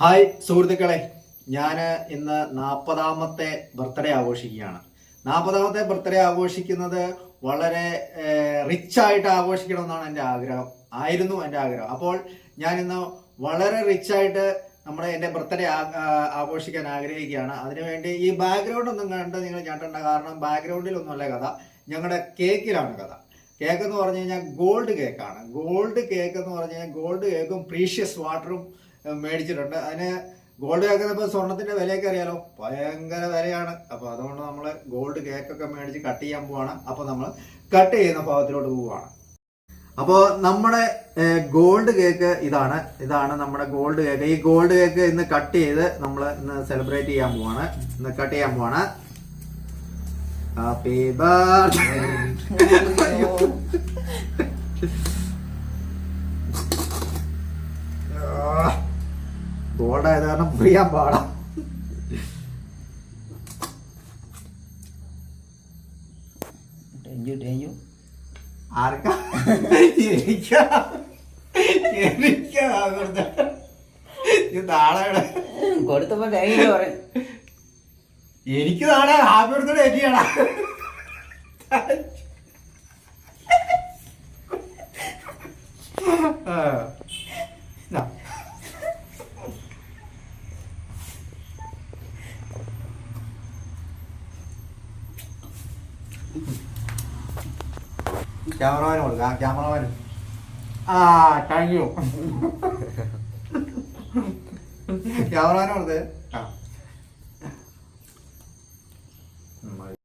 Hi സുഹൃത്തുക്കളെ. ഞാൻ ഇന്ന് നാൽപ്പതാമത്തെ ബർത്ത്ഡേ ആഘോഷിക്കുകയാണ്. നാൽപ്പതാമത്തെ ബർത്ത്ഡേ ആഘോഷിക്കുന്നത് വളരെ റിച്ച് ആയിട്ട് ആഘോഷിക്കണം എന്നാണ് എന്റെ ആഗ്രഹം. ആയിരുന്നു എന്റെ ആഗ്രഹം. അപ്പോൾ ഞാൻ ഇന്ന് വളരെ റിച്ച് ആയിട്ട് നമ്മുടെ എന്റെ ബർത്ത്ഡേ ആഘോഷിക്കാൻ ആഗ്രഹിക്കുകയാണ്. അതിനുവേണ്ടി ഈ ബാക്ക്ഗ്രൗണ്ട് ഒന്നും കണ്ട് നിങ്ങൾ ഞെട്ടേണ്ട. കാരണം ബാക്ക്ഗ്രൗണ്ടിൽ ബാക്ക്ഗ്രൗണ്ടിലൊന്നുമല്ല കഥ. ഞങ്ങളുടെ കേക്കിലാണ് കഥ. കേക്ക് എന്ന് പറഞ്ഞു കഴിഞ്ഞാൽ ഗോൾഡ് കേക്കാണ് ഗോൾഡ് കേക്ക് എന്ന് പറഞ്ഞു കഴിഞ്ഞാൽ ഗോൾഡ് കേക്കും പ്രീഷ്യസ് വാട്ടറും മേടിച്ചിട്ടുണ്ട്. അതിന് ഗോൾഡ് കേൾക്കുന്നപ്പോൾ സ്വർണത്തിന്റെ വിലയൊക്കെ അറിയാലോ? ഭയങ്കര വിലയാണ്. അപ്പോൾ അതുകൊണ്ട് നമ്മൾ ഗോൾഡ് കേക്കൊക്കെ മേടിച്ച് കട്ട് ചെയ്യാൻ പോവാണ്. അപ്പോൾ നമ്മൾ കട്ട് ചെയ്യുന്ന ഭാഗത്തിലോട്ട് പോവുകയാണ് അപ്പോൾ നമ്മുടെ ഗോൾഡ് കേക്ക് ഇതാണ്. ഇതാണ് നമ്മുടെ ഗോൾഡ് കേക്ക് ഈ ഗോൾഡ് കേക്ക് ഇന്ന് കട്ട് ചെയ്ത് നമ്മൾ ഇന്ന് സെലിബ്രേറ്റ് ചെയ്യാൻ പോവാണ്. ഇന്ന് കട്ട് ചെയ്യാൻ പോവാണ്. ഹാപ്പി ബർത്ത്ഡേ ആയത് കാരണം പ്രിയാൻ പാടാം. ആർക്കാ? എനിക്കാ. എനിക്കാ കൊടുത്ത ഇത് നാളെ കൊടുത്തപ്പോ ടെഞ്ചു പറയും എനിക്ക് നാളെ ഹാപ്പി ബർത്ത്ഡേ എനിക്കാണ് ക്യാമറമാനും കൊടുക്കാം ക്യാമറമാന്. ആ താങ്ക് യു ക്യാമറമാന് കൊടുത്തേ.